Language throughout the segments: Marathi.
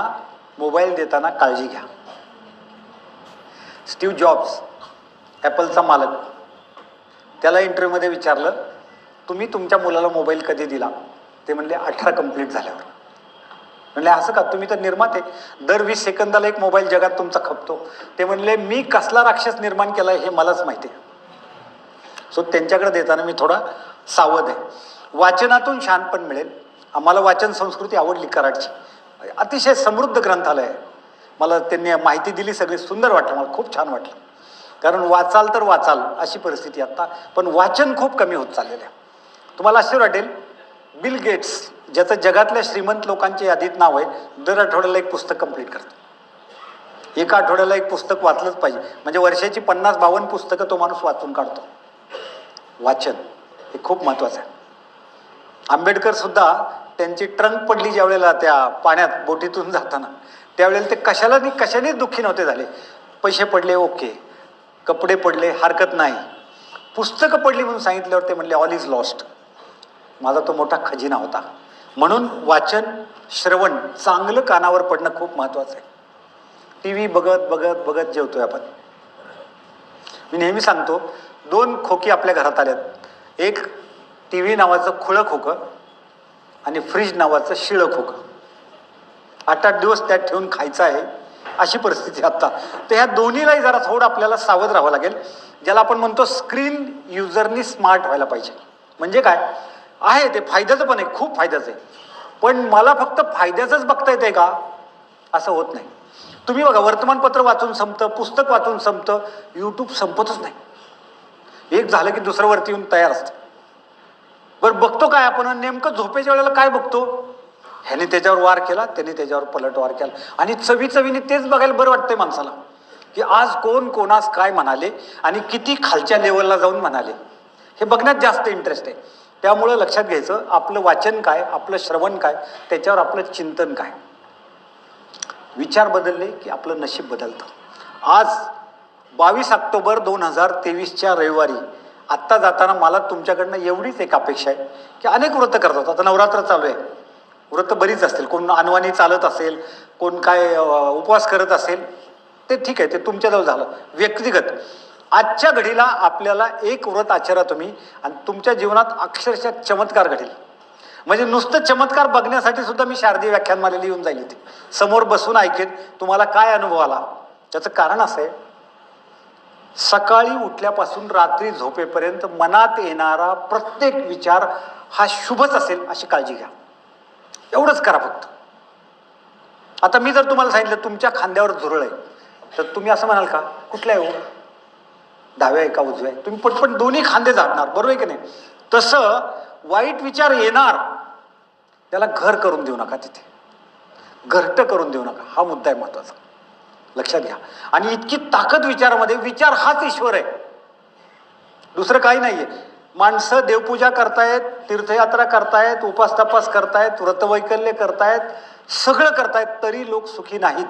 मोबाईल देताना काळजी घ्या. स्टीव्ह जॉब्स ॲपलचा मालक त्याला इंटरव्ह्यूमध्ये विचारलं तुम्ही तुमच्या मुलाला मोबाईल कधी दिला? ते म्हणले अठरा कंप्लीट झाल्यावर. म्हणले असं का? तुम्ही तर निर्माते दर वीस सेकंदाला एक मोबाईल जगात तुमचा खपतो. ते म्हणले मी कसला राक्षस निर्माण केला हे मलाच माहिती आहे. सो त्यांच्याकडे देताना मी थोडा सावध आहे. वाचनातून शानपण मिळेल. आम्हाला वाचन संस्कृती आवडली कराडची. अतिशय समृद्ध ग्रंथालय आहे. मला त्यांनी माहिती दिली सगळी सुंदर वाटलं मला खूप छान वाटलं. कारण वाचाल तर वाचाल अशी परिस्थिती आत्ता पण वाचन खूप कमी होत चाललेलं आहे. तुम्हाला असे वाटेल बिल गेट्स ज्याचं जगातल्या श्रीमंत लोकांच्या यादीत नाव आहे दर आठवड्याला एक पुस्तक कंप्लीट करतो. एका आठवड्याला एक पुस्तक वाचलंच पाहिजे. म्हणजे वर्षाची पन्नास बावन्न पुस्तकं तो माणूस वाचून काढतो. वाचन हे खूप महत्त्वाचं आहे. आंबेडकर सुद्धा त्यांची ट्रंक पडली ज्या वेळेला त्या पाण्यात बोटीतून जाताना. त्यावेळेला ते कशाला नि कशाने दुःखी नव्हते झाले. पैसे पडले ओके. कपडे पडले हरकत नाही. पुस्तकं पडली म्हणून सांगितल्यावर ते म्हणले ऑल इज लॉस्ट माझा तो मोठा खजिना होता. म्हणून वाचन श्रवण चांगलं कानावर पडणं खूप महत्त्वाचं आहे. टी व्ही बघत बघत बघत जेवतोय आपण. मी नेहमी सांगतो दोन खोकी आपल्या घरात आल्यात. एक टी व्ही नावाचं खुळं खोकं आणि फ्रीज नावाचं शिळं खोकं आठ आठ दिवस त्यात ठेवून खायचं आहे अशी परिस्थिती आत्ता तर ह्या दोन्हीलाही जरा थोडं आपल्याला सावध राहावं लागेल ज्याला आपण म्हणतो स्क्रीन युजरनी स्मार्ट व्हायला पाहिजे. म्हणजे काय? आहे ते फायद्याचं पण आहे खूप फायद्याचं आहे. पण मला फक्त फायद्याचंच बघता येते का? असं होत नाही. तुम्ही बघा वर्तमानपत्र वाचून संपतं पुस्तक वाचून संपतं यूट्यूब संपतच नाही. एक झालं की दुसरं वरती येऊन तयार असतं. बरं बघतो काय आपण. नेमकं झोपेच्या वेळेला काय बघतो? ह्याने त्याच्यावर वार केला त्याने त्याच्यावर पलट वार केला. आणि चवी चवीने तेच बघायला बरं वाटतंय माणसाला की आज कोण कोणास काय म्हणाले आणि किती खालच्या लेवलला जाऊन म्हणाले. हे बघण्यात जास्त इंटरेस्ट आहे. त्यामुळं लक्षात घ्यायचं आपलं वाचन काय आपलं श्रवण काय त्याच्यावर आपलं चिंतन काय. विचार बदलले की आपलं नशीब बदलतं. आज बावीस ऑक्टोबर दोन हजार तेवीसच्या रविवारी आत्ता जाताना मला तुमच्याकडनं एवढीच एक अपेक्षा आहे की अनेक व्रतं करतात आता नवरात्र चालू आहे. व्रत बरीच असतील. कोण अनवाणी चालत असेल कोण काय उपवास करत असेल ते ठीक आहे. ते तुमच्याजवळ झालं. व्यक्तिगत. आजच्या घडीला आपल्याला एक व्रत आचरा तुम्ही आणि तुमच्या जीवनात अक्षरशः चमत्कार घडेल. म्हणजे नुसतं चमत्कार बघण्यासाठी सुद्धा मी शारदीय व्याख्यानमालेला येऊन जाईल होती समोर बसून ऐकेन तुम्हाला काय अनुभव आला. त्याचं कारण असं आहे सकाळी उठल्यापासून रात्री झोपेपर्यंत मनात येणारा प्रत्येक विचार हा शुभच असेल अशी काळजी घ्या. एवढंच करा फक्त. आता मी जर तुम्हाला सांगितलं तुमच्या खांद्यावर झुरळ आहे तर तुम्ही असं म्हणाल का? कुठल्या आहे हो? डाव्या आहे का उजव्या. आहे तुम्ही पटपट दोन्ही खांदे झाडणार बरोबर आहे की नाही? तसं वाईट विचार येणार त्याला घर करून देऊ नका तिथे. घरटं करून देऊ नका. हा मुद्दा आहे महत्त्वाचा लक्षात घ्या. आणि इतकी ताकद विचारामध्ये विचार हाच ईश्वर आहे. दुसरं काही नाही आहे माणसं देवपूजा करतायत तीर्थयात्रा करतायत उपास तपास करतायत व्रतवैकल्य करतायत सगळं करतायत तरी लोक सुखी नाहीत.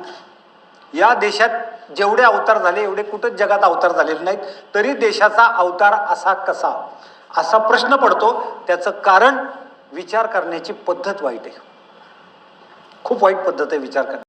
या देशात जेवढे अवतार झाले एवढे कुठंच जगात अवतार झालेले नाहीत. तरी देशाचा अवतार असा कसा? असा प्रश्न पडतो. त्याचं कारण विचार करण्याची पद्धत वाईट आहे. खूप वाईट पद्धत आहे विचार करण्याची.